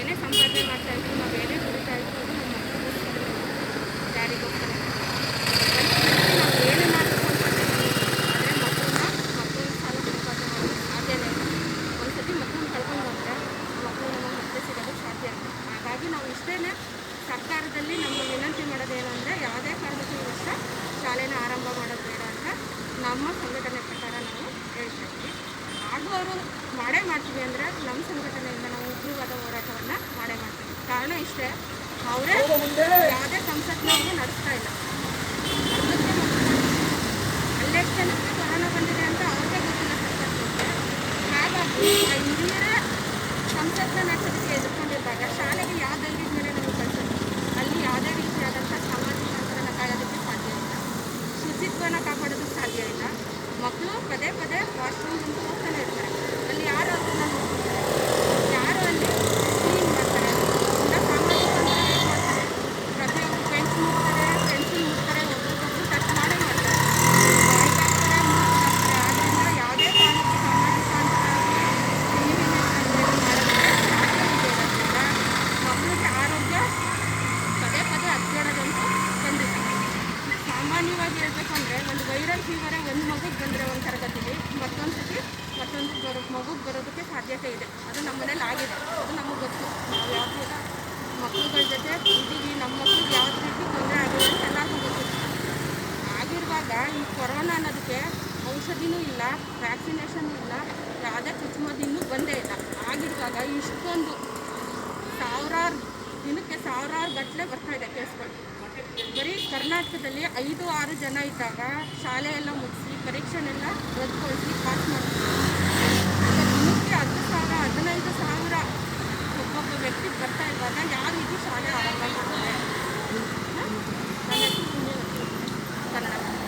ನಾವೇನೇ ಸಂಪಾದನೆ ಮಾಡ್ತಾ ಇರ್ತೀವಿ ನಾವೇನೇ ದುಡಿತಾ ಇರ್ಬೋದು ನಮ್ಮ ಮಕ್ಕಳು ಯಾರಿಗೋಸ್ಕರ ನಾವು ಏನೇನಾದರೂ ಸಂಪಾದನೆ ಅಂದರೆ ಮಕ್ಕಳನ್ನ ಮಕ್ಕಳಿಗೆ ಸಾಲ ಸಂಪಾದನೆ ಮಾಡೋದು ಸಾಧ್ಯನೇ ಇಲ್ಲ. ಒಂದು ಸತಿ ಮಕ್ಕಳನ್ನ ಕಳ್ಕೊಂಡು ಬಂದರೆ ಮಕ್ಕಳು ನಮಗೆ ಮತ್ತೆ ಸಿಗೋದು ಸಾಧ್ಯ ಇಲ್ಲ. ಹಾಗಾಗಿ ನಾವು ಇಷ್ಟೇ ಸರ್ಕಾರದಲ್ಲಿ ನಮ್ಮ ವಿನಂತಿ ಮಾಡೋದೇನು ಅಂದರೆ ಯಾವುದೇ ಕಾರಣಕ್ಕೂ ಇಷ್ಟ ಶಾಲೆನ ಆರಂಭ ಮಾಡೋದು ಬೇಡ ಅಂತ ನಮ್ಮ ಸಂಘಟನೆ ಪ್ರಕಾರ ನಾವು ಹೇಳ್ತಾ ಇದ್ವಿ. ಆಗುವವರು ಮಾಡೇ ಮಾಡ್ತೀವಿ ಅಂದರೆ ನಮ್ಮ ಸಂಘಟನೆಯಿಂದ ನಾವು ಉಗ್ರವಾದ ಹೋರಾಟವನ್ನು ಮಾಡೇ ಮಾಡ್ತೀವಿ ಕಾರಣ ಇಷ್ಟೇ ಅವರೇ ಯಾವುದೇ ಸಂಸತ್ನವರು ನಡೆಸ್ತಾ ಇಲ್ಲ. ಅಲ್ಲೆಷ್ಟು ಜನಕ್ಕೆ ಕೊರೋನಾ ಬಂದಿದೆ ಅಂತ ಅವ್ರಿಗೆ ಗೊತ್ತಿಲ್ಲ ಸರ್ಕಾರಕ್ಕೆ ಹಾಗಾಗಿ ಹಿರಿಯರೇ ಸಂಸತ್ನ ನಡೆಸೋದಕ್ಕೆ ಎದುರ್ಕೊಂಡಿದ್ದಾಗ ಶಾಲೆಗೆ ಯಾವುದಲ್ಲಿ ಮೇಲೆ ನಮಗೆ ಕಳಿಸೋದು ಅಲ್ಲಿ ಯಾವುದೇ ರೀತಿಯಾದಂಥ ಸಾಮಾಜಿಕ ಅಂತರನ ಕಾಯೋದಕ್ಕೆ ಸಾಧ್ಯ ಇಲ್ಲ. ಶುಚಿತ್ವನ ಕಾಪಾಡೋದಕ್ಕೆ ಸಾಧ್ಯ ಇಲ್ಲ. ಮಕ್ಕಳು ಪದೇ ಪದೇ ವಾಶ್ರೂಮ್ ಅಂತ ಹೋಗ್ತಾನೆ ಇರ್ತಾರೆ ಅಲ್ಲಿ ಯಾರು ಅದನ್ನ ನೋಡ್ತಾರೆ ಯಾರು ಅಲ್ಲಿ ಕ್ಲೀನ್ ಮಾಡ್ತಾರೆ ಇಲ್ಲ ಸಾಮಾಜಿಕ ಅಂತರ ಹೇಗೆ ಮಾಡ್ತಾರೆ ಪ್ರತಿಯೊಬ್ಬರು ಪೆನ್ಸ್ ಮುಟ್ತಾರೆ ಪೆನ್ಸಿಲ್ ಮುಟ್ತಾರೆ ಒಬ್ರಿಗೊಬ್ರು ಟಚ್ ಮಾಡೇ ಮಾಡ್ತಾರೆ ಬಾಯ್ಗೆ ಹಾಕ್ತಾರೆ ಮೂಗಿಗೆ ಹಾಕ್ತಾರೆ ಆದ್ದರಿಂದ ಯಾವುದೇ ಕಾರಣಕ್ಕೂ ಸಾಮಾಜಿಕ ಅಂತರ ಆಗಲಿ ಮಾಡೋದಕ್ಕೆ ಸಾಧ್ಯ ಇದೆ ಇರೋದ್ರಿಂದ ಮಕ್ಕಳಿಗೆ ಆರೋಗ್ಯ ಪದೇ ಪದೇ ಹತ್ಕೊಳ್ಳೋದಂತೂ ಖಂಡಿತ ಸಾಮಾನ್ಯವಾಗಿ ಹೇಳ್ಬೇಕು ಒಂದು ವೈರಲ್ ಫೀವರ್ ಒಂದು ಮಗುಗೆ ಬಂದರೆ ಒಂದು ತರಗತಿಲಿ ಮತ್ತೊಂದು ಸತಿ ಮತ್ತೊಂದು ಬರೋ ಮಗುಗೆ ಬರೋದಕ್ಕೆ ಸಾಧ್ಯತೆ ಇದೆ. ಅದು ನಮ್ಮ ಮನೇಲಿ ಆಗಿದೆ. ಅದು ನಮಗೆ ಗೊತ್ತು. ನಾವು ಯಾವ ಥರ ಮಕ್ಕಳುಗಳ ಜೊತೆ ಇದ್ದೀವಿ ನಮ್ಮ ಮಕ್ಳಿಗೆ ಯಾವ ರೀತಿ ತೊಂದರೆ ಆಗಿದೆ ಅಂತ ಎಲ್ಲರಿಗೂ ಗೊತ್ತು. ಆಗಿರುವಾಗ ಈ ಕೊರೋನಾ ಅನ್ನೋದಕ್ಕೆ ಔಷಧಿನೂ ಇಲ್ಲ, ವ್ಯಾಕ್ಸಿನೇಷನ್ ಇಲ್ಲ, ಯಾವುದೇ ಚುಚ್ಚುಮದ್ದು ಬಂದೇ ಇಲ್ಲ. ಆಗಿರುವಾಗ ಇಷ್ಟೊಂದು ಸಾವಿರಾರು ದಿನಕ್ಕೆ ಸಾವಿರಾರು ಗಟ್ಟಲೆ ಬರ್ತಾ ಕರ್ನಾಟಕದಲ್ಲಿ ಐದು ಆರು ಜನ ಇದ್ದಾಗ ಶಾಲೆಯೆಲ್ಲ ಮುಗಿಸಿ ಪರೀಕ್ಷೆನೆಲ್ಲ ರದ್ದುಗೊಳಿಸಿ ಪಾಸ್ ಮಾಡ್ತೀವಿ ದಿನಕ್ಕೆ ಹತ್ತು ಸಾವಿರ, ಹದಿನೈದು ಸಾವಿರ ಒಬ್ಬೊಬ್ಬ ವ್ಯಕ್ತಿ ಬರ್ತಾ ಇರುವಾಗ ಯಾರು ಶಾಲೆ ಆರಂಭ ಮಾಡ್ತಾರೆ? ನನ್ನ ಹೆಸರು ಕನ್ನಡ.